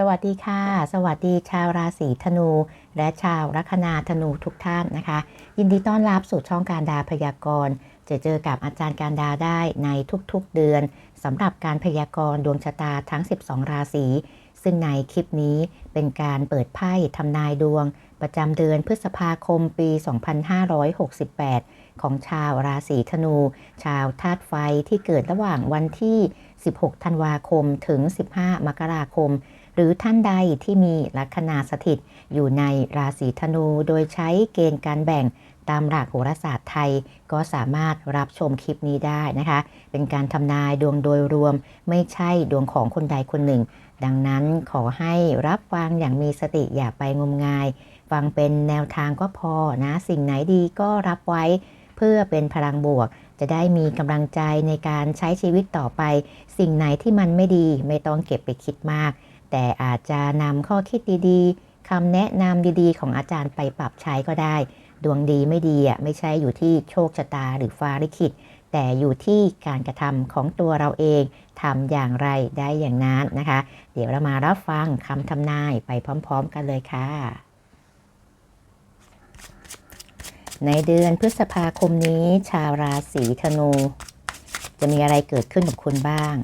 สวัสดีค่ะ สวัสดีชาวราศีธนู และชาวลัคนาธนูทุกท่านนะคะ ยินดีต้อนรับสู่ช่องการดาพยากรณ์จะเจอกับอาจารย์การดาได้ในทุกๆเดือนสำหรับการพยากรณ์ดวงชะตาทั้ง 12 ราศีซึ่งในคลิปนี้เป็นการเปิดไพ่ทำนายดวง ประจำเดือนพฤษภาคมปี 2568 ของชาวราศีธนู ชาวธาตุไฟที่เกิดระหว่างวันที่ 16 ธันวาคมถึง 15 มกราคม หรือท่านใดที่มีลัคนาสถิตอยู่ในราศีธนู โดยใช้เกณฑ์การแบ่งตามหลักโหราศาสตร์ไทยก็สามารถรับชมคลิปนี้ได้นะคะ เป็นการทำนายดวงโดยรวม ไม่ใช่ดวงของคนใดคนหนึ่ง ดังนั้นขอให้รับฟังอย่างมีสติอย่าไปงมงาย ฟังเป็นแนวทางก็พอนะ สิ่งไหนดีก็รับไว้เพื่อเป็นพลังบวก จะได้มีกำลังใจในการใช้ชีวิตต่อไป สิ่งไหนที่มันไม่ดีไม่ต้องเก็บไปคิดมาก แต่อาจจะนำข้อคิดดีๆคำแนะนำดีๆ ของอาจารย์ไปปรับใช้ก็ได้ ดวงดีไม่ดีอะไม่ใช่อยู่ที่โชคชะตาหรือฟ้าลิขิต แต่อยู่ที่การกระทำของตัวเราเองทำอย่างไรได้อย่างนั้นนะคะ เดี๋ยวเรามารับฟังคำทำนายไปพร้อม ๆ กันเลยค่ะ ในเดือนพฤษภาคมนี้ ชาวราศีธนู จะมีอะไรเกิดขึ้นกับคุณบ้าง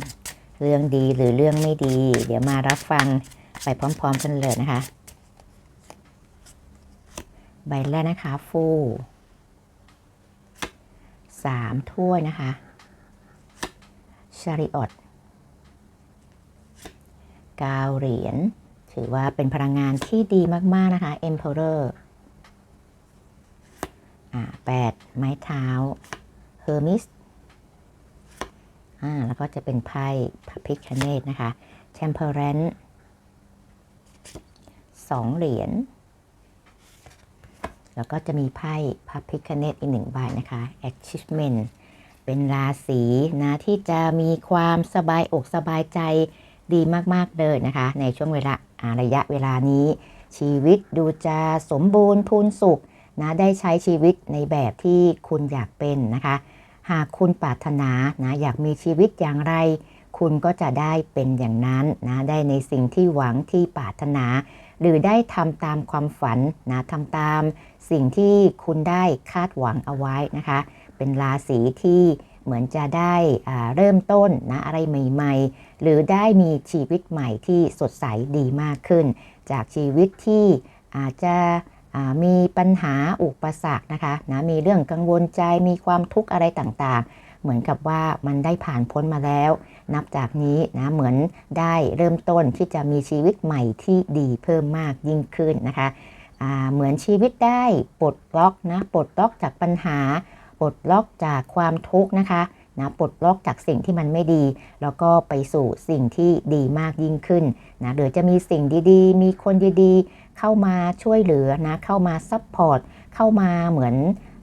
เรื่องดีหรือเรื่องไม่ดี เดี๋ยวมารับฟังไปพร้อม ๆ กันเลยนะคะ ใบแรกนะคะ ฟูสามถ้วยนะคะ ชาริออตเก้าเหรียญ ถือว่าเป็นพลังงานที่ดีมาก ๆ นะคะ Emperor อ่าแปดไม้เท้า Hermes อ่าแล้วก็จะเป็นไพ่พระพิคเนตนะคะ Temperance สองเหรียญแล้วก็จะมีไพ่พระพิคเนตอีกหนึ่งใบนะคะ Achievement เป็นราศีนะที่จะมีความสบายอกสบายใจดีมากๆเลยนะคะ ในช่วงเวลาระยะเวลานี้ ชีวิตดูจะสมบูรณ์พูนสุขนะได้ใช้ชีวิตในแบบที่คุณอยากเป็นนะคะ หากคุณปรารถนานะอยากมีชีวิตอย่างไร คุณก็จะได้เป็นอย่างนั้นนะได้ในสิ่งที่หวังที่ปรารถนา หรือได้ทำตามความฝันนะทำตามสิ่งที่คุณได้คาดหวังเอาไว้นะคะ เป็นราศีที่เหมือนจะได้เริ่มต้นนะอะไรใหม่ ๆ หรือได้มีชีวิตใหม่ที่สดใสดีมากขึ้น จากชีวิตที่อาจจะ มีปัญหาอุปสรรคนะคะนะมีเรื่องกังวลใจมีความทุกข์อะไรต่างๆ เหมือนกับว่ามันได้ผ่านพ้นมาแล้ว นับจากนี้นะเหมือนได้เริ่มต้นที่จะมีชีวิตใหม่ที่ดีเพิ่มมากยิ่งขึ้นนะคะเหมือนชีวิตได้ปลดล็อกนะปลดล็อกจากปัญหา ปลดล็อกจากความทุกข์นะคะ นะปลดล็อกจากสิ่งที่มันไม่ดี แล้วก็ไปสู่สิ่งที่ดีมากยิ่งขึ้นนะหรือจะมีสิ่งดีๆ มีคนดีๆ เข้ามาช่วยเหลือนะเข้ามาซัพพอร์ตเข้ามาเหมือน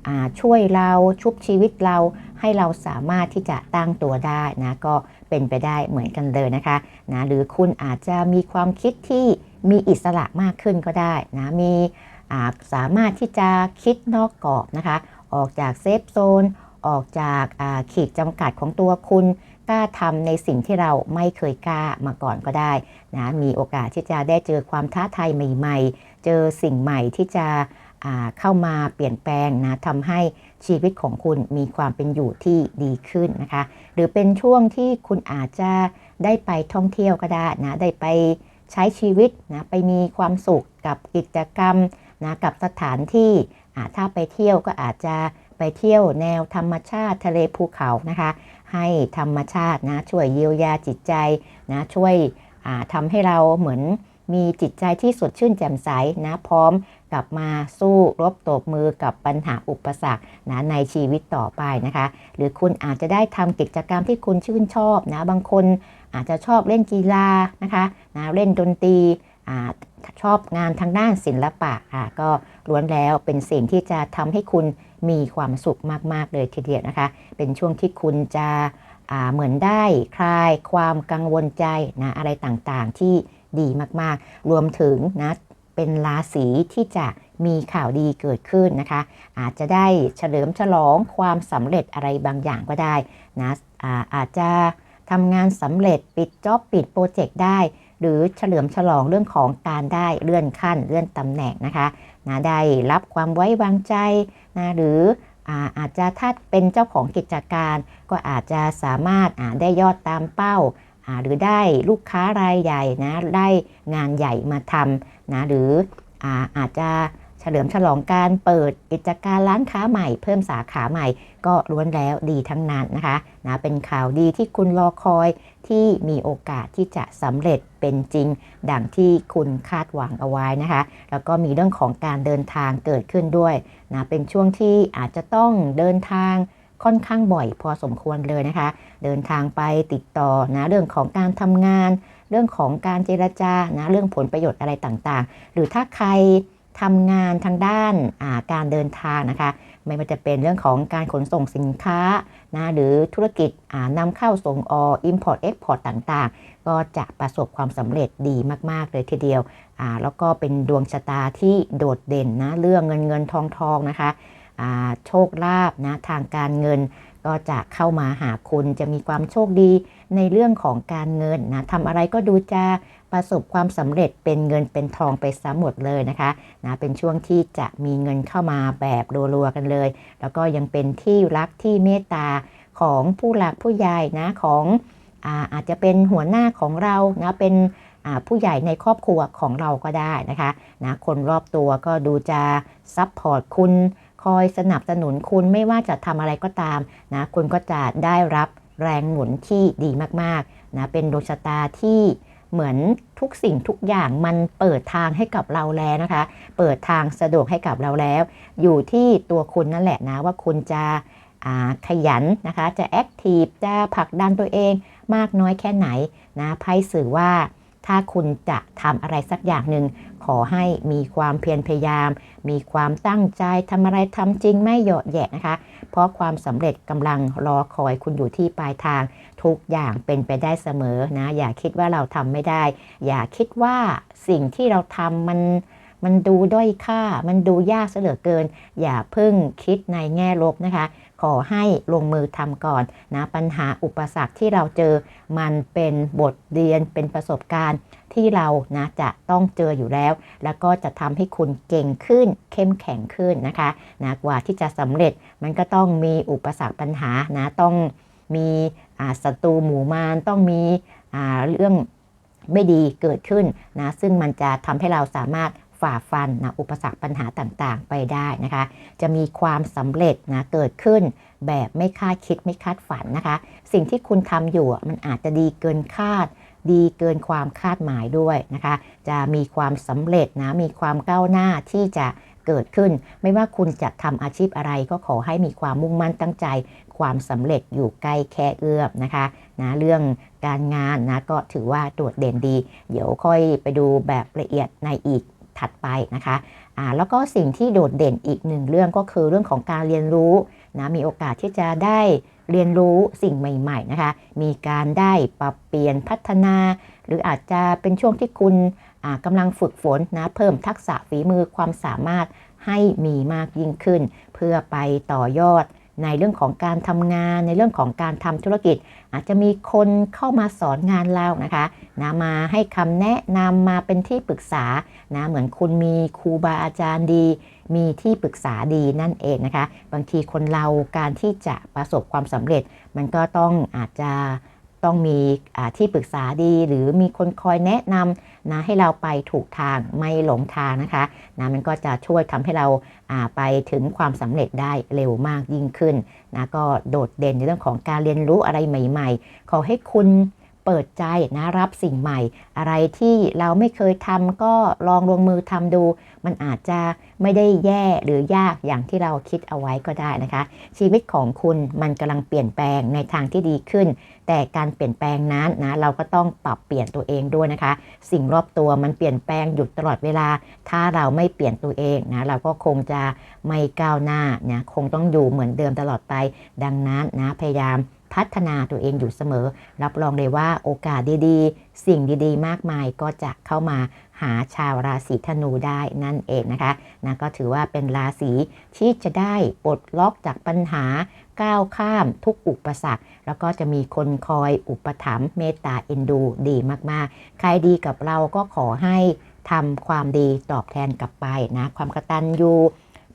อช่วยเราชุบชีวิตเราให้เราสามารถที่จะตั้งตัวได้นะก็เป็นไปได้เหมือนกันเลยนะคะนะหรือคุณอาจจะมีความคิดที่มีอิสระมากขึ้นก็ได้นะมีสามารถที่จะคิดนอกกรอบนะคะ ออกจากเซฟโซน ออกจากขีดจำกัดของตัวคุณกล้าทำในสิ่งที่เราไม่เคยกล้ามาก่อนก็ได้นะมีโอกาสที่จะได้เจอความท้าทายใหม่ ๆ เจอสิ่งใหม่ที่จะเข้ามาเปลี่ยนแปลงนะทำให้ชีวิตของคุณมีความเป็นอยู่ที่ดีขึ้นนะคะ หรือเป็นช่วงที่คุณอาจจะได้ไปท่องเที่ยวก็ได้นะได้ไปใช้ชีวิตนะไปมีความสุขกับกิจกรรมนะกับสถานที่ถ้าไปเที่ยวก็อาจจะ ไปเที่ยวแนวธรรมชาติทะเลภูเขานะคะ ให้ธรรมชาตินะช่วยเยียวยาจิตใจนะช่วยทำให้เราเหมือนมีจิตใจที่สดชื่นแจ่มใสนะพร้อมกลับมาสู้รบตบมือกับปัญหาอุปสรรคนะในชีวิตต่อไปนะคะ หรือคุณอาจจะได้ทำกิจกรรมที่คุณชื่นชอบนะบางคนอาจจะชอบเล่นกีฬานะคะนะเล่นดนตรีชอบงานทางด้านศิลปะะก็ล้วนแล้วเป็นสิ่งที่จะทำให้คุณ มีความสุขมาก ๆ เลยทีเดียวนะคะ เป็นช่วงที่คุณจะเหมือนได้คลายความกังวลใจนะอะไรต่างๆที่ดีมากๆ รวมถึงนะเป็นราศีที่จะมีข่าวดีเกิดขึ้นนะคะ อาจจะได้เฉลิมฉลองความสำเร็จอะไรบางอย่างก็ได้นะอาอาจจะทำงานสำเร็จปิดจ็อบปิดโปรเจกต์ได้ หรือเฉลิมฉลองเรื่องของการได้เลื่อนขั้นเลื่อนตำแหน่งนะคะ นะได้รับความไว้วางใจนะหรืออาอาจจะถ้าเป็นเจ้าของกิจการก็อาจจะสามารถาได้ยอดตามเป้าาหรือได้ลูกค้ารายใหญ่นะได้งานใหญ่มาทำนะหรืออาอาจจะเฉลิมฉลองการเปิดกิจการร้านค้าใหม่ เพิ่มสาขาใหม่ก็ล้วนแล้วดีทั้งนั้นนะคะนะเป็นข่าวดีที่คุณรอคอย ที่มีโอกาสที่จะสำเร็จเป็นจริง ดังที่คุณคาดหวังเอาไว้นะคะ แล้วก็มีเรื่องของการเดินทางเกิดขึ้นด้วยนะเป็นช่วงที่อาจจะต้องเดินทางค่อนข้างบ่อยพอสมควรเลยนะคะ เดินทางไปติดต่อนะเรื่องของการทำงาน เรื่องของการเจรจานะเรื่องผลประโยชน์อะไรต่างๆ หรือถ้าใครทำงานทางด้านการเดินทางนะคะ ไม่ว่าจะเป็นเรื่องของการขนส่งสินค้านะหรือธุรกิจนำเข้าส่งออก import export ต่างๆ ก็จะประสบความสำเร็จดีมาก ๆ เลยทีเดียวแล้วก็เป็นดวงชะตาที่โดดเด่นนะเรื่องเงินเงินทองทองนะคะโชคลาภนะทางการเงินก็จะเข้ามาหาคุณจะมีความโชคดีในเรื่องของการเงินนะทำอะไรก็ดูจะ ประสบความสำเร็จเป็นเงินเป็นทองไปซะหมดเลยนะคะนะเป็นช่วงที่จะมีเงินเข้ามาแบบรัวๆกันเลย แล้วก็ยังเป็นที่รักที่เมตตาของผู้หลักผู้ใหญ่นะของอาอาจจะเป็นหัวหน้าของเรานะเป็นผู้ใหญ่ในครอบครัวของเราก็ได้นะคะนะคนรอบตัวก็ดูจะซับพอร์ตคุณคอยสนับสนุนคุณไม่ว่าจะทำอะไรก็ตามนะคุณก็จะได้รับแรงหนุนที่ดีมากๆนะเป็นดวงชะตาที่ เหมือนทุกสิ่งทุกอย่างมันเปิดทางให้กับเราแล้วนะคะ เปิดทางสะดวกให้กับเราแล้ว อยู่ที่ตัวคุณนั่นแหละนะว่าคุณจะขยันนะคะ จะแอคทีฟจะผลักดันตัวเองมากน้อยแค่ไหนนะไพ่สื่อว่าถ้าคุณจะทำอะไรสักอย่างหนึ่งขอให้มีความเพียรพยายาม มีความตั้งใจทำอะไรทำจริงไม่หยาะแยะนะคะ เพราะความสำเร็จกำลังรอคอยคุณอยู่ที่ปลายทาง ทุกอย่างเป็นไปได้เสมอนะอย่าคิดว่าเราทำไม่ได้ อย่าคิดว่าสิ่งที่เราทำมันมันดูด้อยค่า มันดูยากเสเหลือเกิน อย่าเพิ่งคิดในแง่ลบนะคะ ขอให้ลงมือทำก่อนนะ ปัญหาอุปสรรคที่เราเจอ มันเป็นบทเรียน เป็นประสบการณ์ ที่เรานะจะต้องเจออยู่แล้ว แล้วก็จะทำให้คุณเก่งขึ้น เข้มแข็งขึ้นนะคะนะกว่าที่จะสำเร็จมันก็ต้องมีอุปสรรคปัญหานะต้องมีศัตรูหมู่มารต้องมีเรื่องไม่ดีเกิดขึ้นนะซึ่งมันจะทำให้เราสามารถฝ่าฟันนะอุปสรรคปัญหาต่างๆ ไปได้นะคะ จะมีความสำเร็จนะเกิดขึ้นแบบไม่คาดคิดไม่คาดฝันนะคะ สิ่งที่คุณทำอยู่มันอาจจะดีเกินคาด ดีเกินความคาดหมายด้วยนะคะ จะมีความสำเร็จนะ มีความก้าวหน้าที่จะเกิดขึ้น ไม่ว่าคุณจะทำอาชีพอะไรก็ขอให้มีความมุ่งมั่นตั้งใจ ความสำเร็จอยู่ใกล้แค่เอื้อมนะคะนะเรื่องการงานนะก็ถือว่าโดดเด่นดี เดี๋ยวค่อยไปดูแบบละเอียดในอีกถัดไปนะคะอ่าแล้วก็สิ่งที่โดดเด่นอีกหนึ่งเรื่องก็คือเรื่องของการเรียนรู้นะมีโอกาสที่จะได้ เรียนรู้สิ่งใหม่ ๆนะคะ มีการได้ปรับเปลี่ยนพัฒนา หรืออาจจะเป็นช่วงที่คุณกำลังฝึกฝนนะเพิ่มทักษะฝีมือความสามารถให้มีมากยิ่งขึ้น เพื่อไปต่อยอดในเรื่องของการทำงาน ในเรื่องของการทำธุรกิจ อาจจะมีคนเข้ามาสอนงานเรานะคะนะมาให้คำแนะนำมาเป็นที่ปรึกษานะเหมือนคุณมีครูบาอาจารย์ดี มีที่ปรึกษาดีนั่นเองนะคะ บางทีคนเราการที่จะประสบความสำเร็จ มันก็ต้องอาจจะต้องมีที่ปรึกษาดี หรือมีคนคอยแนะนำ นะให้เราไปถูกทางไม่หลงทางนะคะนะมันก็จะช่วยทำให้เราไปถึงความสำเร็จได้เร็วมากยิ่งขึ้นนะก็โดดเด่นในเรื่องของการเรียนรู้อะไรใหม่ ๆ ขอให้คุณเปิดใจนะรับสิ่งใหม่ อะไรที่เราไม่เคยทำก็ลองลงมือทำดู มันอาจจะไม่ได้แย่หรือยากอย่างที่เราคิดเอาไว้ก็ได้นะคะ ชีวิตของคุณมันกำลังเปลี่ยนแปลงในทางที่ดีขึ้น แต่การเปลี่ยนแปลงนั้นนะเราก็ต้องปรับเปลี่ยนตัวเองด้วยนะคะ สิ่งรอบตัวมันเปลี่ยนแปลงอยู่ตลอดเวลา ถ้าเราไม่เปลี่ยนตัวเองนะเราก็คงจะไม่ก้าวหน้าเนี่ยคงต้องอยู่เหมือนเดิมตลอดไป ดังนั้นนะพยายามพัฒนาตัวเองอยู่เสมอ รับรองเลยว่าโอกาสดีๆ สิ่งดีๆ มากมายก็จะเข้ามาหาชาวราศีธนูได้นั่นเองนะคะนะก็ถือว่าเป็นราศีที่จะได้ปลดล็อกจากปัญหา ก้าวข้ามทุกอุปสรรค แล้วก็จะมีคนคอยอุปถัมภ์เมตตาเอ็นดูดีมากๆ ใครดีกับเราก็ขอให้ทำความดีตอบแทนกลับไปนะความกตัญญู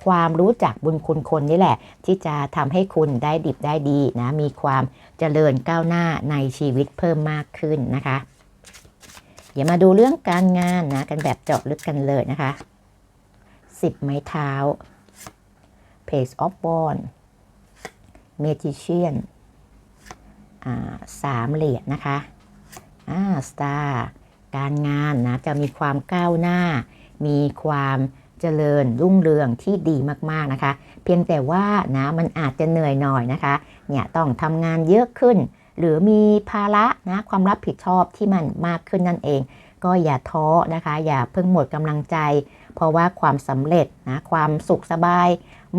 ความรู้จักบุญคุณคนนี่แหละ ที่จะทำให้คุณได้ดิบได้ดีนะมีความเจริญก้าวหน้าในชีวิตเพิ่มมากขึ้นนะคะ เดี๋ยวมาดูเรื่องการงานนะกันแบบเจาะลึกกันเลยนะคะ 10 ไม้เท้า Page of Wands Magician อ่าสามเหรียญนะคะอ่า Star การงานนะจะมีความก้าวหน้า มีความเจริญรุ่งเรืองที่ดีมากๆนะคะ เพียงแต่ว่านะมันอาจจะเหนื่อยหน่อยนะคะเนี่ยต้องทำงานเยอะขึ้น หรือมีภาระนะความรับผิดชอบที่มันมากขึ้นนั่นเอง ก็อย่าท้อนะคะ อย่าเพิ่งหมดกำลังใจ เพราะว่าความสำเร็จนะความสุขสบาย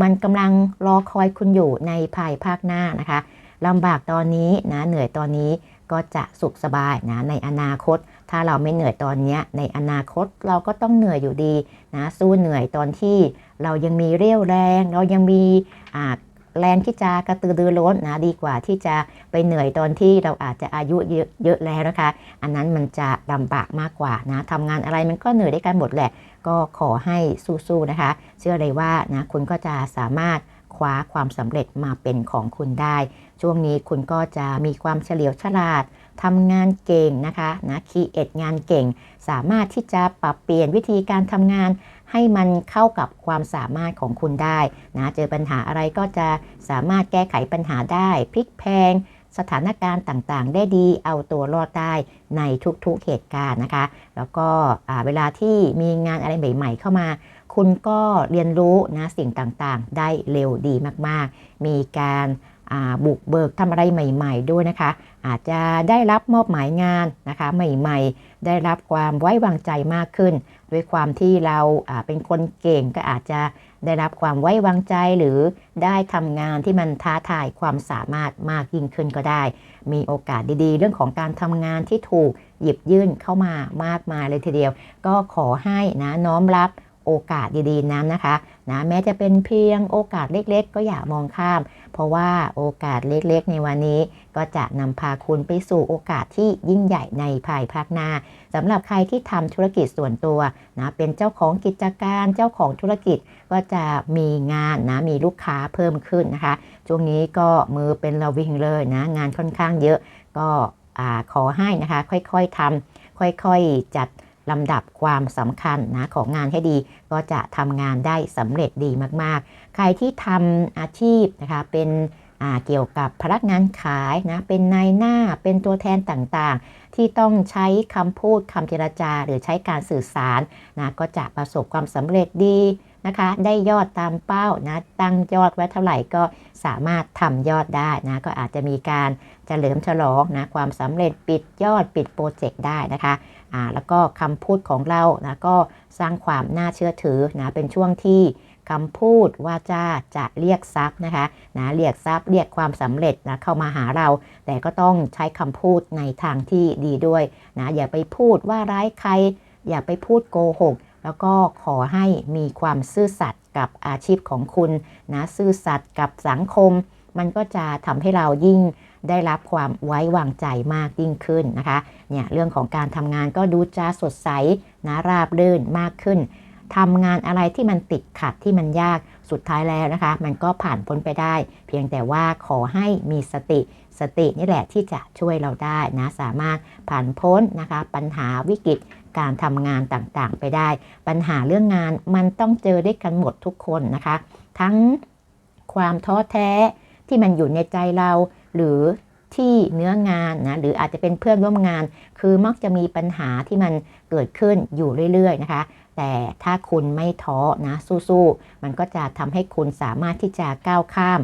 มันกำลังรอคอยคุณอยู่ในภายภาคหน้านะคะลำบากตอนนี้นะเหนื่อยตอนนี้ก็จะสุขสบายนะในอนาคต ถ้าเราไม่เหนื่อยตอนนี้ในอนาคตเราก็ต้องเหนื่อยอยู่ดีนะสู้เหนื่อยตอนที่เรายังมีเรี่ยวแรง เรายังมีแรงที่จะกระตือรือร้นนะดีกว่าที่จะไปเหนื่อยตอนที่เราอาจจะอายุเยอะเยอะแล้วนะคะ อันนั้นมันจะลำบากมากกว่านะทำงานอะไรมันก็เหนื่อยได้กันหมดแหละ ก็ขอให้สู้ๆนะคะ เชื่อเลยว่านะคุณก็จะสามารถคว้าความสำเร็จมาเป็นของคุณได้ ช่วงนี้คุณก็จะมีความเฉลียวฉลาดทำงานเก่งนะคะนะคีเอ็ดงานเก่ง สามารถที่จะปรับเปลี่ยนวิธีการทำงาน ให้มันเข้ากับความสามารถของคุณได้นะเจอปัญหาอะไรก็จะสามารถแก้ไขปัญหาได้พลิกแพง สถานการณ์ต่างๆ ได้ดี เอาตัวรอดได้ในทุกๆเหตุการณ์นะคะ แล้วก็เวลาที่มีงานอะไรใหม่ ๆ เข้ามา คุณก็เรียนรู้นะสิ่งต่างๆ ได้เร็วดีมากๆ มีการาบุกเบิกทำอะไรใหม่ ๆ ด้วยนะคะ อาจจะได้รับมอบหมายงานนะคะใหม่ ๆ ได้รับความไว้วางใจมากขึ้น ด้วยความที่เราเป็นคนเก่งก็อาจจะได้รับความไว้วางใจหรือได้ทำงานที่มันท้าทายความสามารถมากยิ่งขึ้นก็ได้ มีโอกาสดีๆ เรื่องของการทำงานที่ถูกหยิบยื่นเข้ามามากมายเลยทีเดียว ก็ขอให้นะน้อมรับโอกาสดีๆนั้นนะคะ นะแม้จะเป็นเพียงโอกาสเล็กๆ ก็อย่ามองข้าม เพราะว่าโอกาสเล็กๆ ในวันนี้ก็จะนำพาคุณไปสู่โอกาสที่ยิ่งใหญ่ในภายภาคหน้าสำหรับใครที่ทำธุรกิจส่วนตัวนะเป็นเจ้าของกิจการเจ้าของธุรกิจก็จะมีงานนะมีลูกค้าเพิ่มขึ้นนะคะช่วงนี้ก็มือเป็นระวิงเลยนะงานค่อนข้างเยอะก็อ่าขอให้นะคะค่อยๆทำค่อยๆจัด ลำดับความสำคัญนะของงานให้ดี ก็จะทำงานได้สำเร็จดีมากๆ ใครที่ทำอาชีพนะคะเป็นเกี่ยวกับพนักงานขายนะเป็นนายหน้าเป็นตัวแทนต่างๆ ที่ต้องใช้คำพูดคำเจรจา หรือใช้การสื่อสารนะก็จะประสบความสำเร็จดี นะคะ ได้ยอดตามเป้านะ ตั้งยอดไว้เท่าไหร่ก็สามารถทำยอดได้นะ ก็อาจจะมีการเฉลิมฉลองนะ ความสำเร็จปิดยอดปิดโปรเจกต์ได้นะคะอ่าแล้วก็คำพูดของเรานะก็สร้างความน่าเชื่อถือนะเป็นช่วงที่คำพูดว่าจาจะเรียกทรัพย์นะคะนะเรียกทรัพย์เรียกความสำเร็จนะเข้ามาหาเรา แต่ก็ต้องใช้คำพูดในทางที่ดีด้วยนะอย่าไปพูดว่าร้ายใคร อย่าไปพูดโกหก แล้วก็ขอให้มีความซื่อสัตย์กับอาชีพของคุณนะซื่อสัตย์กับสังคม มันก็จะทำให้เรายิ่งได้รับความไว้วางใจมากยิ่งขึ้นนะคะเนี่ยเรื่องของการทำงานก็ดูจะสดใสนะราบรื่นมากขึ้นทำงานอะไรที่มันติดขัดที่มันยากสุดท้ายแล้วนะคะ มันก็ผ่านพ้นไปได้ เพียงแต่ว่าขอให้มีสติ สตินี่แหละที่จะช่วยเราได้นะสามารถผ่านพ้นนะคะปัญหาวิกฤตการทำงานต่างๆ ไปได้ ปัญหาเรื่องงานมันต้องเจอด้วยกันหมดทุกคนนะคะ ทั้งความท้อแท้ที่มันอยู่ในใจเราหรือที่เนื้องานนะหรืออาจจะเป็นเพื่อนร่วมงาน คือมักจะมีปัญหาที่มันเกิดขึ้นอยู่เรื่อยๆนะคะ แต่ถ้าคุณไม่ท้อนะสู้ๆมันก็จะทำให้คุณสามารถที่จะก้าวข้าม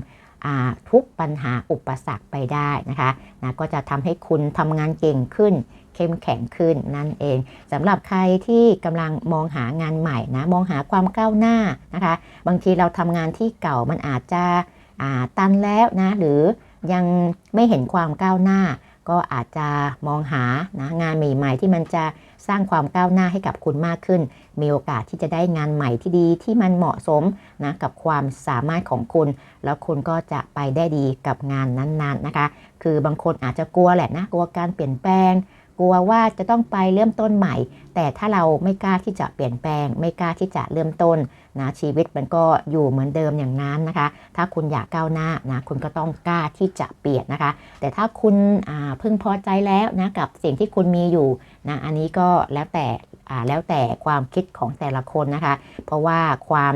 ทุกปัญหาอุปสรรคไปได้นะคะนะก็จะทำให้คุณทำงานเก่งขึ้น เข้มแข็งขึ้นนั่นเองสำหรับใครที่กำลังมองหางานใหม่นะมองหาความก้าวหน้านะคะ บางทีเราทำงานที่เก่ามันอาจจะตันแล้วนะหรือยังไม่เห็นความก้าวหน้า ก็อาจจะมองหานะงานใหม่ ๆ ที่มันจะ สร้างความก้าวหน้าให้กับคุณมากขึ้น มีโอกาสที่จะได้งานใหม่ที่ดีที่มันเหมาะสมนะกับความสามารถของคุณ แล้วคุณก็จะไปได้ดีกับงานนั้นๆนะคะ คือบางคนอาจจะกลัวแหละนะกลัวการเปลี่ยนแปลงกลัวว่าจะต้องไปเริ่มต้นใหม่ แต่ถ้าเราไม่กล้าที่จะเปลี่ยนแปลง ไม่กล้าที่จะเริ่มต้นนะชีวิตมันก็อยู่เหมือนเดิมอย่างนั้นนะคะ ถ้าคุณอยากก้าวหน้านะคุณก็ต้องกล้าที่จะเปลี่ยนนะคะ แต่ถ้าคุณพึงพอใจแล้วนะกับสิ่งที่คุณมีอยู่ นะอันนี้ก็แล้วแต่แล้วแต่ความคิดของแต่ละคนนะคะ เพราะว่าความ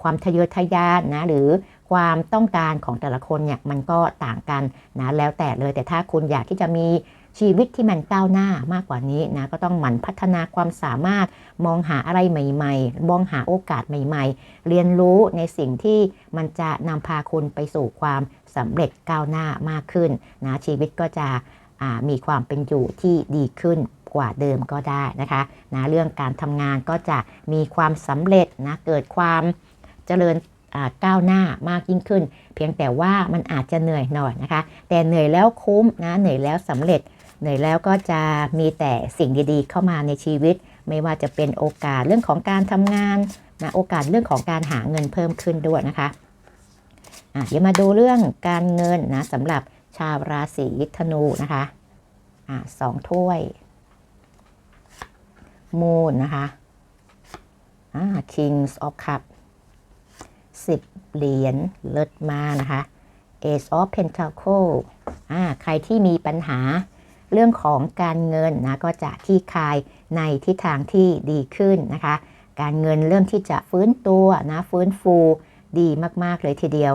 ความทะเยอทะยานนะหรือความต้องการของแต่ละคนเนี่ยมันก็ต่างกันนะแล้วแต่เลยแต่ถ้าคุณอยากที่จะมีชีวิตที่มันก้าวหน้ามากกว่านี้นะก็ต้องหมั่นพัฒนาความสามารถมองหาอะไรใหม่ๆ มองหาโอกาสใหม่ๆ เรียนรู้ในสิ่งที่มันจะนำพาคุณไปสู่ความสำเร็จก้าวหน้ามากขึ้นนะชีวิตก็จะ มีความเป็นอยู่ที่ดีขึ้นกว่าเดิมก็ได้นะคะนะเรื่องการทำงานก็จะมีความสำเร็จนะเกิดความเจริญก้าวหน้ามากยิ่งขึ้น เพียงแต่ว่ามันอาจจะเหนื่อยหน่อยนะคะ แต่เหนื่อยแล้วคุ้มนะเหนื่อยแล้วสำเร็จ เหนื่อยแล้วก็จะมีแต่สิ่งดีๆ เข้ามาในชีวิต ไม่ว่าจะเป็นโอกาสเรื่องของการทำงานนะโอกาสเรื่องของการหาเงินเพิ่มขึ้นด้วยนะคะอะเดี๋ยวมาดูเรื่องการเงินนะสำหรับ ชาวราศีธนูนะคะอะสองถ้วย มูนนะคะอ่า Kings of Cup สิบเหรียญเลิศมานะคะ Ace of Pentacle อ่าใครที่มีปัญหาเรื่องของการเงินนะก็จะที่คลายในทิศทางที่ดีขึ้นนะคะ การเงินเริ่มที่จะฟื้นตัวนะฟื้นฟูดีมาก ๆ เลยทีเดียว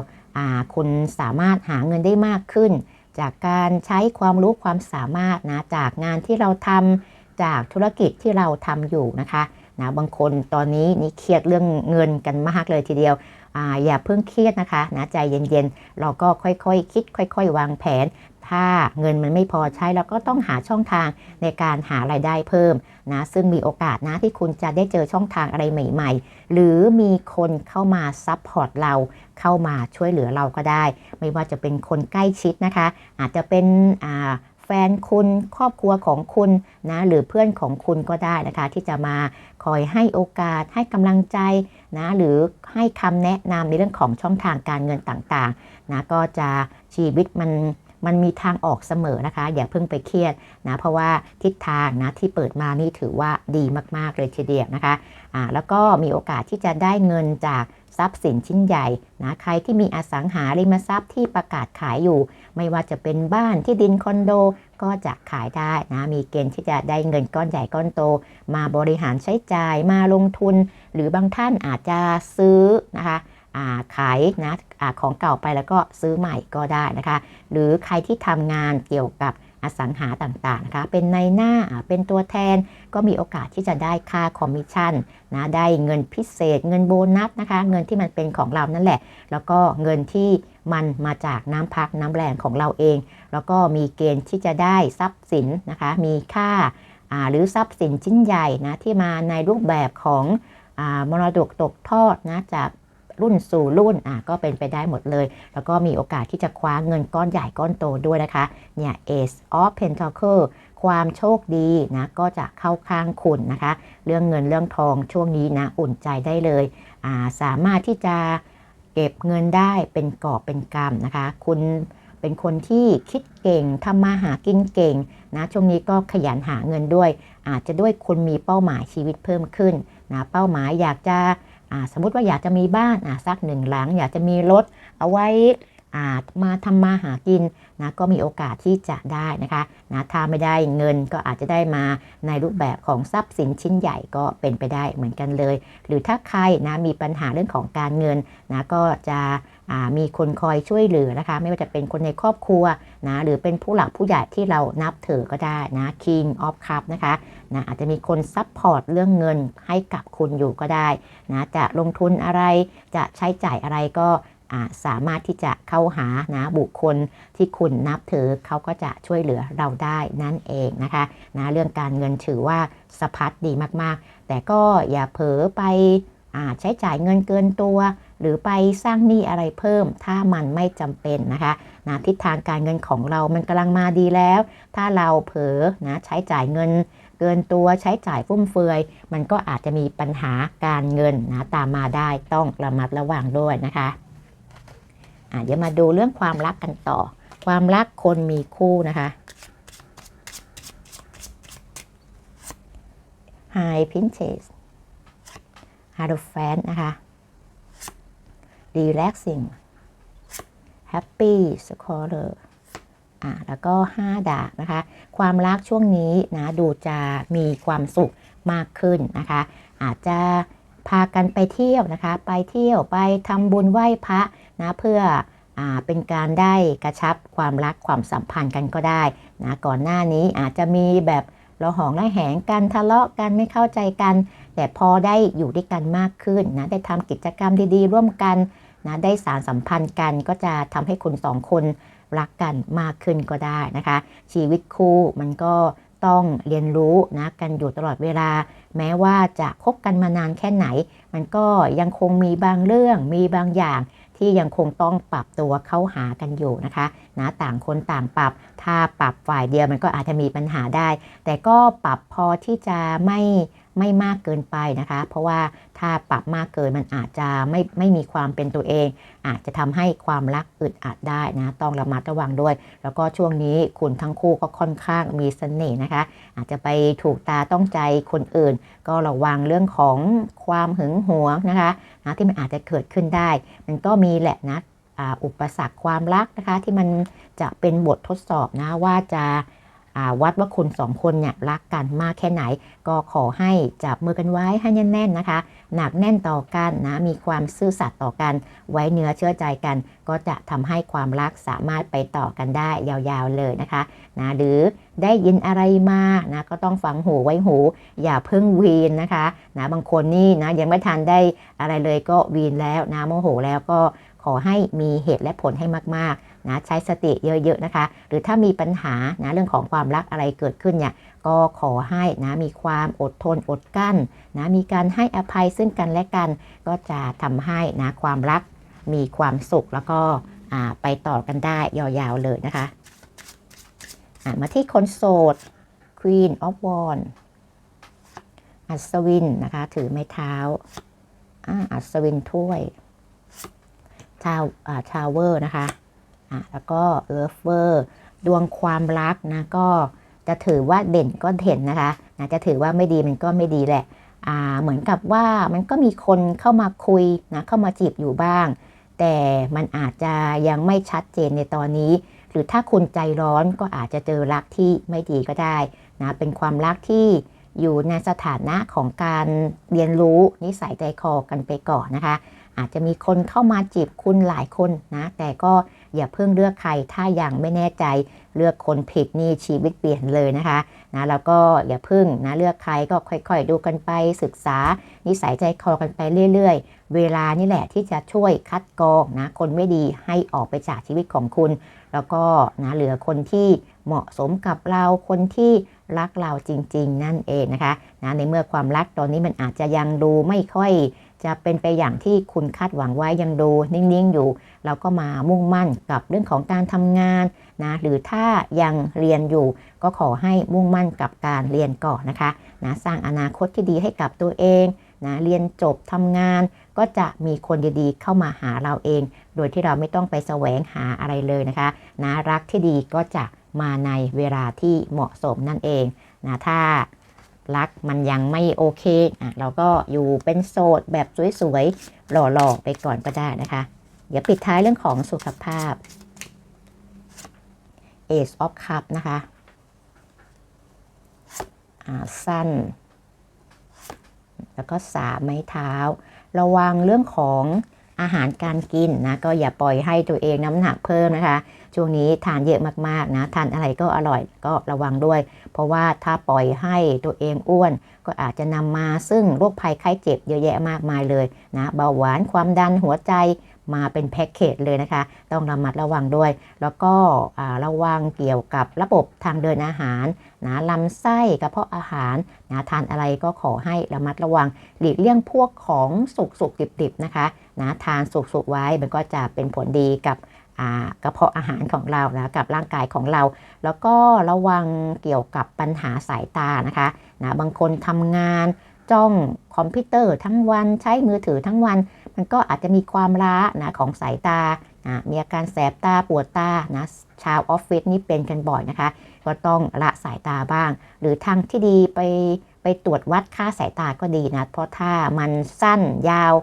คุณสามารถหาเงินได้มากขึ้น จากการใช้ความรู้ความสามารถนะจากงานที่เราทำจากธุรกิจที่เราทำอยู่นะคะนะบางคนตอนนี้นี่เครียดเรื่องเงินกันมากเลยทีเดียวออย่าเพิ่งเครียดนะคะนะใจเย็นๆ เราก็ค่อยๆคคิด ค่อย ๆ วางแผน ถ้าเงินมันไม่พอใช้เราก็ต้องหาช่องทางในการหารายได้เพิ่มนะซึ่งมีโอกาสนะที่คุณจะได้เจอช่องทางอะไรใหม่ๆ หรือมีคนเข้ามาซัพพอร์ตเราเข้ามาช่วยเหลือเราก็ได้ ไม่ว่าจะเป็นคนใกล้ชิดนะคะ อาจจะเป็นแฟนคุณครอบครัวของคุณนะหรือเพื่อนของคุณก็ได้นะคะ ที่จะมาคอยให้โอกาสให้กำลังใจนะหรือให้คำแนะนำในเรื่องของช่องทางการเงินต่างๆนะก็จะชีวิตมัน มันมีทางออกเสมอนะคะ อย่าเพิ่งไปเครียดนะเพราะว่าทิศทางนะที่เปิดมานี่ถือว่าดีมากๆเลยทีเดียวนะคะอ่าแล้วก็มีโอกาสที่จะได้เงินจากทรัพย์สินชิ้นใหญ่นะใครที่มีอสังหาริมทรัพย์ที่ประกาศขายอยู่ ไม่ว่าจะเป็นบ้านที่ดินคอนโดก็จะขายได้นะมีเกณฑ์ที่จะได้เงินก้อนใหญ่ก้อนโต มาบริหารใช้จ่ายมาลงทุน หรือบางท่านอาจจะซื้อนะคะ ขายนะอาของเก่าไปแล้วก็ซื้อใหม่ก็ได้นะคะ หรือใครที่ทำงานเกี่ยวกับอสังหาต่างๆนะคะ เป็นในหน้าเป็นตัวแทนก็มีโอกาสที่จะได้ค่าคอมมิชชั่นนะได้เงินพิเศษ เงินโบนัสนะคะ เงินที่มันเป็นของเรานั่นแหละ แล้วก็เงินที่มันมาจากน้ำพักน้ำแรงของเราเอง แล้วก็มีเกณฑ์ที่จะได้ทรัพย์สินนะคะ มีค่าหรือทรัพย์สินชิ้นใหญ่นะที่มาในรูปแบบของอมรดกตกทอดนะจาก รุ่นสู่รุ่นอะก็เป็นไปได้หมดเลย แล้วก็มีโอกาสที่จะคว้าเงินก้อนใหญ่ก้อนโตด้วยนะคะ เนี่ย Ace of Pentacle ความโชคดีนะก็จะเข้าข้างคุณนะคะ เรื่องเงินเรื่องทองช่วงนี้นะอุ่นใจได้เลยอ่าสามารถที่จะเก็บเงินได้เป็นกอบเป็นกำนะคะ คุณเป็นคนที่คิดเก่งทำมาหากินเก่งนะช่วงนี้ก็ขยันหาเงินด้วย อาจจะด้วยคุณมีเป้าหมายชีวิตเพิ่มขึ้นนะเป้าหมายอยากจะ สมมติว่าอยากจะมีบ้านสักหนึ่งหลัง อยากจะมีรถเอาไว้ มาทำมาหากินนะก็มีโอกาสที่จะได้นะคะนะถ้าไม่ได้เงินก็อาจจะได้มาในรูปแบบของทรัพย์สินชิ้นใหญ่ก็เป็นไปได้เหมือนกันเลย หรือถ้าใครนะมีปัญหาเรื่องของการเงินนะก็จะมีคนคอยช่วยเหลือนะคะ ไม่ว่าจะเป็นคนในครอบครัวนะหรือเป็นผู้หลักผู้ใหญ่ที่เรานับถือก็ได้นะ King of Cup นะคะนะอาจจะมีคนซัพพอร์ตเรื่องเงินให้กับคุณอยู่ก็ได้นะจะลงทุนอะไรจะใช้จ่ายอะไรก็ สามารถที่จะเข้าหานะบุคคลที่คุณนับถือเขาก็จะช่วยเหลือเราได้นั่นเองนะคะนะเรื่องการเงินถือว่าสะพัดดีมากๆ แต่ก็อย่าเผลอไปใช้จ่ายเงินเกินตัว หรือไปสร้างหนี้อะไรเพิ่ม ถ้ามันไม่จำเป็นนะคะนะทิศทางการเงินของเรามันกำลังมาดีแล้ว ถ้าเราเผลอนะใช้จ่ายเงินเกินตัวใช้จ่ายฟุ่มเฟือย มันก็อาจจะมีปัญหาการเงินนะตามมาได้ต้องระมัดระวังด้วยนะคะ อะเดี๋ยวมาดูเรื่องความรักกันต่อ ความรักคนมีคู่นะคะ High Princess h a r o f a n นะคะ Relaxing Happy Scholar อ่าแล้วก็ 5 ดาบนะคะ ความรักช่วงนี้นะดูจะมีความสุขมากขึ้นนะคะ อาจจะพากันไปเที่ยวนะคะ ไปเที่ยวไปทำบุญไหว้พระ นะเพื่ออเป็นการได้กระชับความรักความสัมพันธ์กันก็ได้นะก่อนหน้านี้อาจจะมีแบบเราหองระแหงกันทะเลาะกันไม่เข้าใจกัน แต่พอได้อยู่ด้วยกันมากขึ้นนะได้ทำกิจกรรมดีๆ ร่วมกันนะได้สารสัมพันธ์กันก็จะทำให้คุณสองคนรักกันมากขึ้นก็ได้นะคะ ชีวิตคู่มันก็ต้องเรียนรู้นะกันอยู่ตลอดเวลา แม้ว่าจะคบกันมานานแค่ไหน มันก็ยังคงมีบางเรื่องมีบางอย่าง ที่ยังคงต้องปรับตัวเข้าหากันอยู่นะคะนะต่างคนต่างปรับ ถ้าปรับฝ่ายเดียวมันก็อาจจะมีปัญหาได้ แต่ก็ปรับพอที่จะไม่ ไม่มากเกินไปนะคะ เพราะว่าถ้าปรับมากเกินมันอาจจะไม่ไม่มีความเป็นตัวเอง อาจจะทำให้ความรักอึดอัดได้นะ ต้องระมัดระวังด้วย แล้วก็ช่วงนี้คุณทั้งคู่ก็ค่อนข้างมีเสน่ห์นะคะ อาจจะไปถูกตาต้องใจคนอื่น ก็ระวังเรื่องของความหึงหวงนะคะนะที่มันอาจจะเกิดขึ้นได้ มันก็มีแหละนะอุปสรรคความรักนะคะ ที่มันจะเป็นบททดสอบนะว่าจะ วัดว่าคุณสองคนเนี่ยรักกันมากแค่ไหน ก็ขอให้จับมือกันไว้ให้แน่นๆนะคะ หนักแน่นต่อกันนะมีความซื่อสัตย์ต่อกัน ไว้เนื้อเชื่อใจกัน ก็จะทำให้ความรักสามารถไปต่อกันได้ยาวๆเลยนะคะนะหรือได้ยินอะไรมานะก็ต้องฟังหูไว้หู อย่าเพิ่งวีนนะคะนะบางคนนี่นะยังไม่ทันได้อะไรเลยก็วีนแล้วนะโมโหแล้วก็ขอให้มีเหตุและผลให้มากๆ นะใช้สติเยอะๆนะคะ หรือถ้ามีปัญหานะเรื่องของความรักอะไรเกิดขึ้นเนี่ยก็ขอให้นะมีความอดทนอดกั้นนะมีการให้อภัยซึ่งกันและกัน ก็จะทำให้นะความรักมีความสุขแล้วก็ไปต่อกันได้ยาวๆเลยนะคะมาที่คนโสด Queen of Wands อัศวินนะคะ ถือไม้เท้าอัศวินถ้วยชาวอ่าชาวเวอร์นะคะ อะแล้วก็เอิร์ฟเวอร์ดวงความรักนะก็จะถือว่าเด่นก็เด่นนะคะนะจะถือว่าไม่ดีมันก็ไม่ดีแหละอ่าเหมือนกับว่ามันก็มีคนเข้ามาคุยนะเข้ามาจีบอยู่บ้าง แต่มันอาจจะยังไม่ชัดเจนในตอนนี้ หรือถ้าคุณใจร้อนก็อาจจะเจอรักที่ไม่ดีก็ได้นะเป็นความรักที่อยู่ในสถานะของการเรียนรู้นิสัยใจคอกันไปก่อนนะคะ อาจจะมีคนเข้ามาจีบคุณหลายคนนะ แต่ก็ อย่าเพิ่งเลือกใครถ้ายังไม่แน่ใจเลือกคนผิดนี่ชีวิตเปลี่ยนเลยนะคะนะแล้วก็อย่าเพิ่งนะเลือกใครก็ค่อยๆ ดูกันไปศึกษา นิสัยใจคอกันไปเรื่อยๆ เวลานี่แหละที่จะช่วยคัดกรองนะคนไม่ดีให้ออกไปจากชีวิตของคุณ แล้วก็นะเหลือคนที่เหมาะสมกับเราคนที่รักเราจริง ๆ นั่นเองนะคะนะในเมื่อความรักตอนนี้มันอาจจะยังดูไม่ค่อยจะเป็นไปอย่างที่คุณคาดหวังไว้ยังดูนิ่งๆอยู่ เราก็มามุ่งมั่นกับเรื่องของการทำงานนะหรือถ้ายังเรียนอยู่ก็ขอให้มุ่งมั่นกับการเรียนก่อนนะคะนะสร้างอนาคตที่ดีให้กับตัวเองนะเรียนจบทำงานก็จะมีคนดีๆเข้ามาหาเราเอง โดยที่เราไม่ต้องไปแสวงหาอะไรเลยนะคะนะรักที่ดีก็จะมาในเวลาที่เหมาะสมนั่นเองนะถ้ารักมันยังไม่โอเคอะเราก็อยู่เป็นโสดแบบสวยๆหล่อๆไปก่อนก็ได้นะคะ เดี๋ยวปิดท้ายเรื่องของสุขภาพ Ace of Cup นะคะสั้น แล้วก็สามไม้เท้า ระวังเรื่องของอาหารการกินนะ ก็อย่าปล่อยให้ตัวเองน้ำหนักเพิ่มนะคะ ช่วงนี้ทานเยอะมากๆนะ ทานอะไรก็อร่อยก็ระวังด้วย เพราะว่าถ้าปล่อยให้ตัวเองอ้วน ก็อาจจะนำมาซึ่งโรคภัยไข้เจ็บเยอะแยะมากมายเลยนะ เบาหวานความดันหัวใจ มาเป็นแพ็กเกจเลยนะคะ ต้องระมัดระวังด้วย แล้วก็ระวังเกี่ยวกับระบบทางเดินอาหารนะลำไส้กระเพาะอาหารนะทานอะไรก็ขอให้ระมัดระวัง หลีกเลี่ยงพวกของสุกสุกๆดิบๆนะคะนะทานสุกสุกไว้มันก็จะเป็นผลดีกับกระเพาะอาหารของเรานะกับร่างกายของเรา แล้วก็ระวังเกี่ยวกับปัญหาสายตานะคะนะบางคนทำงานจ้องคอมพิวเตอร์ทั้งวันใช้มือถือทั้งวัน มันก็อาจจะมีความล้านะของสายตานะมีอาการแสบตาปวดตานะชาวออฟฟิศนี่เป็นกันบ่อยนะคะ ก็ต้องละสายตาบ้าง หรือทางที่ดีไปไปตรวจวัดค่าสายตาก็ดีนะ เพราะถ้ามันสั้นยาว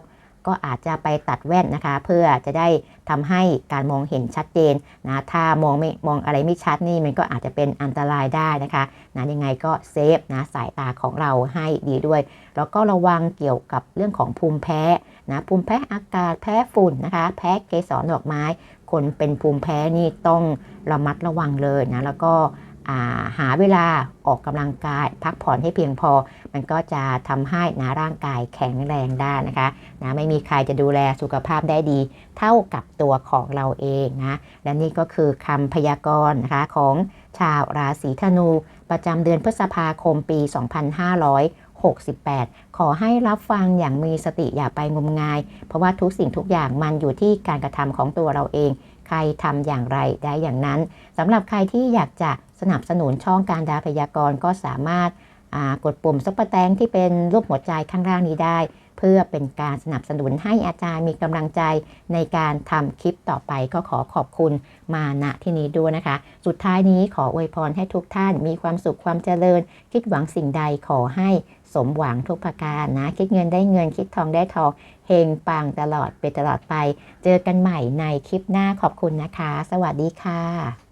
ก็อาจจะไปตัดแว่นนะคะ เพื่อจะได้ทำให้การมองเห็นชัดเจนนะถ้ามองไม่มองอะไรไม่ชัดนี่มันก็อาจจะเป็นอันตรายได้นะคะนะยังไงก็เซฟนะสายตาของเราให้ดีด้วย แล้วก็ระวังเกี่ยวกับเรื่องของภูมิแพ้ นะภูมิแพ้อากาศแพ้ฝุ่นนะคะ แพ้เกสรดอกไม้ คนเป็นภูมิแพ้นี่ต้องระมัดระวังเลยนะแล้วก็าหาเวลาออกกำลังกาย พักผ่อนให้เพียงพอ มันก็จะทำให้นะร่างกายแข็งแรงได้นะคะนะไม่มีใครจะดูแลสุขภาพได้ดี เท่ากับตัวของเราเองนะและนี่ก็คือคำพยากรณ์นะคะของชาวราศีธนู ประจำเดือนพฤษภาคมปี 2500 68 ขอให้รับฟังอย่างมีสติอย่าไปงมงาย เพราะว่าทุกสิ่งทุกอย่างมันอยู่ที่การกระทำของตัวเราเอง ใครทำอย่างไรได้อย่างนั้นสำหรับใครที่อยากจะสนับสนุนช่องการดาพยากรณ์ก็สามารถกดปุ่มซุปเปอร์แตงที่เป็นรูปหัวใจข้างล่างนี้ได้ เพื่อเป็นการสนับสนุนให้อาจารย์มีกำลังใจในการทำคลิปต่อไปก็ขอขอบคุณมาณที่นี้ด้วยนะคะ สุดท้ายนี้ขออวยพรให้ทุกท่านมีความสุขความเจริญ คิดหวังสิ่งใดขอให้ สมหวังทุกประการนะ คิดเงินได้เงินคิดทองได้ทองเฮงปังตลอดไปตลอดไป เจอกันใหม่ในคลิปหน้าขอบคุณนะคะ สวัสดีค่ะ